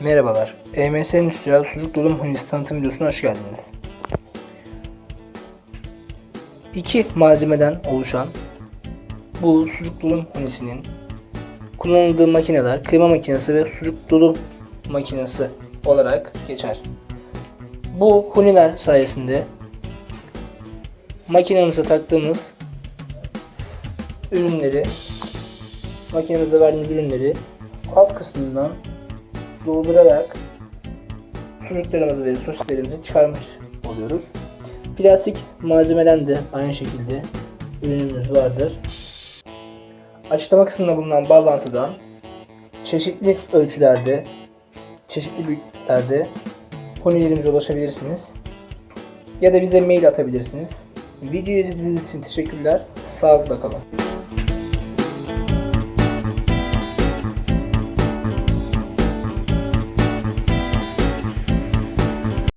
Merhabalar, EMS Endüstriyel Sucuk Dolum Hunisi tanıtım videosuna hoş geldiniz. İki malzemeden oluşan bu sucuk dolum hunisinin kullanıldığı makineler kıyma makinesi ve sucuk dolum makinesi olarak geçer. Bu huniler sayesinde makinemize taktığımız ürünleri makinemize verdiğimiz ürünleri alt kısmından doldurarak sucuklarımızı ve sosislerimizi çıkarmış oluyoruz. Plastik malzemeden de aynı şekilde ürünümüz vardır. Açıklama kısmında bulunan bağlantıdan çeşitli ölçülerde, çeşitli büyüklüklerde konilerimize ulaşabilirsiniz. Ya da bize mail atabilirsiniz. Videoyu izlediğiniz için teşekkürler. Sağlıkla kalın.